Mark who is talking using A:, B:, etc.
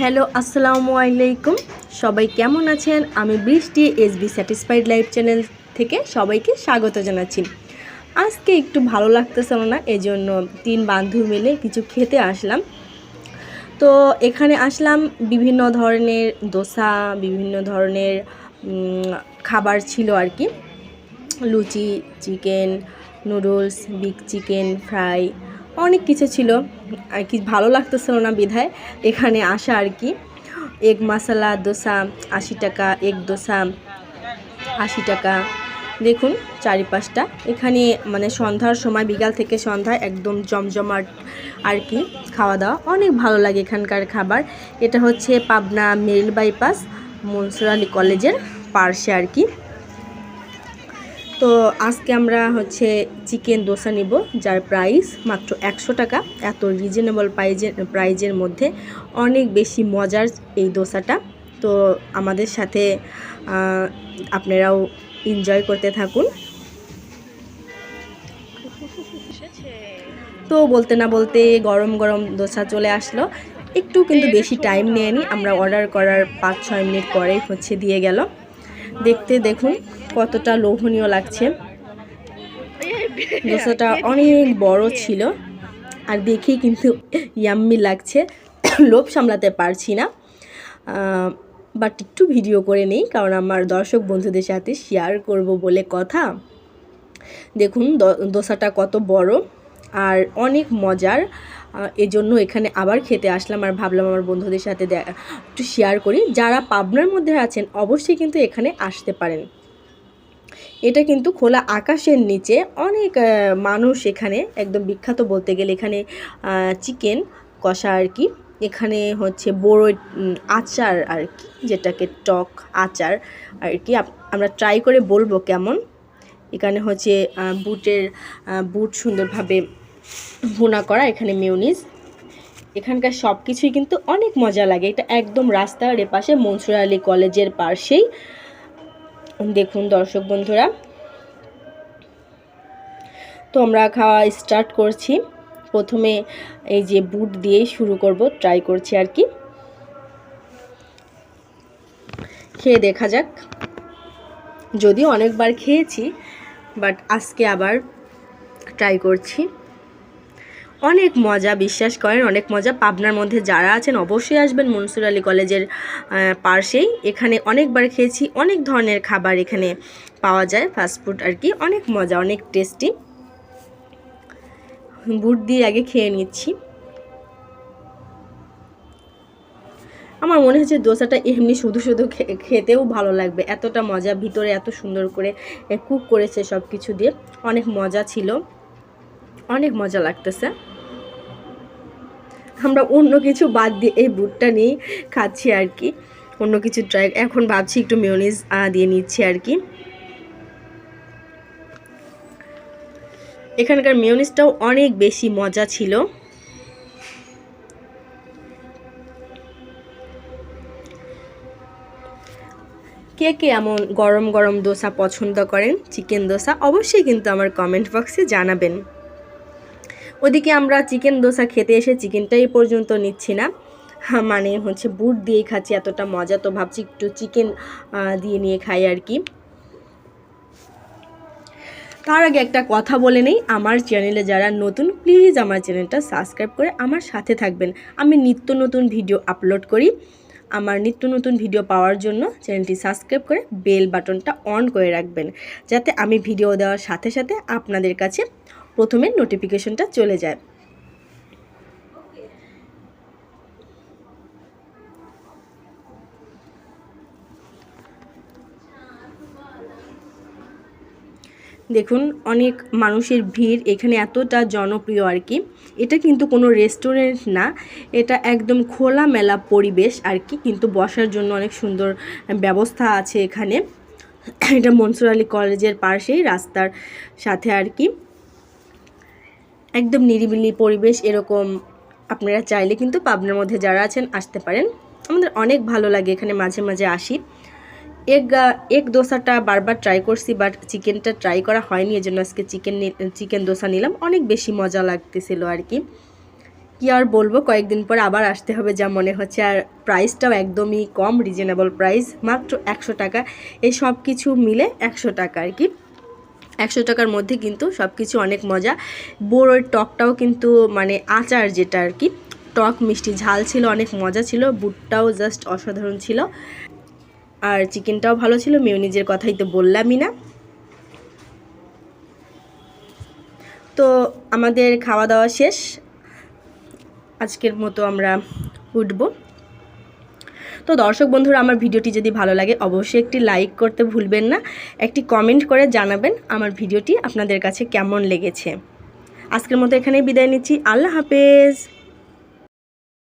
A: Hello, আসসালামু আলাইকুম। সবাই কেমন আছেন? আমি Brishti S B satisfied life channel থেকে সবাইকে স্বাগত জানাচ্ছি। আজকে একটু ভালো লাগতেছিল না এই জন্য তিন বান্ধবী মিলে কিছু খেতে আসলাম। তো এখানে আসলাম বিভিন্ন ধরনের দোসা, বিভিন্ন ধরনের খাবার ছিল আর কি। লুচি, chicken, noodles, big chicken fry অনেক কিছু ছিল, আর কি ভালো লাগতেছিল না বিধায়। এখানে আসা আর কি। এগ মশলা, দোসা, আশি টাকা, এগ দোসা, আশি টাকা। দেখুন চারিপাশটা। এখানে মানে সন্ধ্যার সময়, বিকাল থেকে সন্ধ্যায় একদম জমজমাট আর কি খাওয়া দাওয়া। অনেক ভালো লাগে এখানকার খাবার। এটা হচ্ছে পাবনা মেরিল বাইপাস, মনসুর আলী কলেজের পার্শ্বে আর কি। তো আজকে আমরা হচ্ছে চিকেন দোসা নিব, যার প্রাইস মাত্র একশো টাকা। এত রিজনেবল প্রাইজের প্রাইজের মধ্যে অনেক বেশি মজার এই দোসাটা। তো আমাদের সাথে আপনারাও এনজয় করতে থাকুন। তো বলতে না বলতে গরম গরম দোসা চলে আসলো। একটু কিন্তু বেশি টাইম নিয়ে নেয়নি, আমরা অর্ডার করার পাঁচ ছয় মিনিট পরেই হচ্ছে দিয়ে গেল। দেখতে দেখুন, কতটা লোভনীয় লাগছে। দোসাটা অনেক বড় ছিল, আর দেখেই কিন্তু ইয়াম্মি লাগছে। লোভ সামলাতে পারছি না। বাট একটু ভিডিও করে নেই, কারণ আমার দর্শক বন্ধুদের সাথে শেয়ার করব বলে কথা। দেখুন দোসাটা কত বড়, আর অনেক মজার। এজন্য এখানে আবার খেতে আসলাম আর ভাবলাম আমার বন্ধুদের সাথে একটু শেয়ার করি। যারা পাবনার মধ্যে আছেন, অবশ্যই কিন্তু এখানে আসতে পারেন। এটা কিন্তু খোলা আকাশের নিচে অনেক মানুষ এখানে, একদম বিখ্যাত বলতে গেলে এখানে চিকেন কষা আর কি। এখানে হচ্ছে বড়ো আচার আর কি, যেটাকে টক আচার আর কি। আমরা ট্রাই করে বলব কেমন। এখানে হচ্ছে বুটের বুট সুন্দরভাবে ভুনা করা, এখানে মিউনিস এখানকার সব কিছুই কিন্তু অনেক মজা লাগে। এটা একদম রাস্তার এপাশে মনসুর আলী কলেজের পাশেই। দেখুন দর্শক বন্ধুরা। তো আমরা খাওয়া স্টার্ট করছি। প্রথমে এই যে বুট দিয়েই শুরু করব ট্রাই করছি আর কি। খেয়ে দেখা যাক। যদিও অনেকবার খেয়েছি বাট আজকে আবার ট্রাই করছি। অনেক মজা, বিশ্বাস করেন, অনেক মজা। পাবনার মধ্যে যারা আছেন, অবশ্যই আসবেন মনসুর আলী কলেজের পাশেই। এখানে অনেকবার খেয়েছি, অনেক ধরনের খাবার এখানে পাওয়া যায় ফাস্টফুড আর কি। অনেক মজা, অনেক টেস্টি বুট দিয়ে আগে খেয়ে নিচ্ছি। আমার মনে হচ্ছে দোসাটা এমনি শুধু শুধু খেতেও ভালো লাগবে। এতটা মজা, ভিতরে এত সুন্দর করে কুক করেছে সব কিছু দিয়ে। অনেক মজা ছিল। অনেক মজা লাগতেছে। আমরা অন্য কিছু বাদ দিয়ে এই বুটটা নিয়েই খাচ্ছি আর কি। অন্য কিছু ট্রাই এখন ভাবছি একটু মেয়নিজ দিয়ে নিচ্ছি আর কি। এখানকার মেয়নিজটাও অনেক বেশি মজা ছিল। কে কে এমন গরম গরম দোসা পছন্দ করেন? চিকেন দোসা অবশ্যই কিন্তু আমার কমেন্ট বক্সে জানাবেন। ওদিকে আমরা চিকেন দোসা খেতে এসে চিকেনটাই পর্যন্ত নিচ্ছি না। মানে হচ্ছে বুট দিয়ে খাচ্ছি, এতটা মজা তো ভাবছি একটু চিকেন দিয়ে নিয়ে খাই আর কি। তার আগে একটা কথা বলে নেই, আমার চ্যানেলে যারা নতুন প্লিজ আমার চ্যানেলটা সাবস্ক্রাইব করে আমার সাথে থাকবেন। আমি নিত্য নতুন ভিডিও আপলোড করি। আমার নিত্য নতুন ভিডিও পাওয়ার জন্য চ্যানেলটি সাবস্ক্রাইব করে বেল বাটনটা অন করে রাখবেন। যাতে আমি ভিডিও দেওয়ার সাথে সাথে আপনাদের কাছে প্রথমে নোটিফিকেশনটা চলে যায়। দেখুন, অনেক মানুষের ভিড় এখানে এতটা জনপ্রিয় আর কি। এটা কিন্তু কোনো রেস্টুরেন্ট না, এটা একদম খোলামেলা পরিবেশ আর কি, কিন্তু বসার জন্য অনেক সুন্দর ব্যবস্থা আছে এখানে। এটা মনসুর আলী কলেজের পাশেই রাস্তার সাথে আর কি। একদম নিরিবিলি পরিবেশ এরকম আপনারা চাইলে কিন্তু পাবনার মধ্যে যারা আছেন আসতে পারেন। আমাদের অনেক ভালো লাগে এখানে মাঝে মাঝে আসি। এগ এগ দোসাটা বারবার ট্রাই করছি বাট চিকেনটা ট্রাই করা হয়নি, এজন্য আজকে চিকেন চিকেন দোসা নিলাম। অনেক বেশি মজা লাগতেছিল আর কি। কি আর বলব, কয়েকদিন পর আবার আসতে হবে যা মনে হচ্ছে। আর প্রাইসটাও একদমই কম রিজনেবল প্রাইস মাত্র একশো টাকা। এই সব কিছু মিলে একশো টাকা আর কি। একশো টাকার মধ্যে কিন্তু সব কিছু অনেক মজা। বড়োর টকটাও কিন্তু মানে আচার যেটা আর কি, টক মিষ্টি, ঝাল ছিল, অনেক মজা ছিল, বুটটাও জাস্ট অসাধারণ ছিল। আর চিকেনটাও ভালো ছিল মিউনিজের কথাই তো বললামই না। তো আমাদের খাওয়া দাওয়া শেষ। আজকের মতো আমরা উঠবো। তো দর্শক বন্ধুরা, আমার ভিডিওটি যদি ভালো লাগে, অবশ্যই একটি লাইক করতে ভুলবেন না। একটি কমেন্ট করে জানাবেন আমার ভিডিওটি আপনাদের কাছে কেমন লেগেছে। আজকের মতো এখানেই বিদায় নিচ্ছি। আল্লাহ হাফেজ।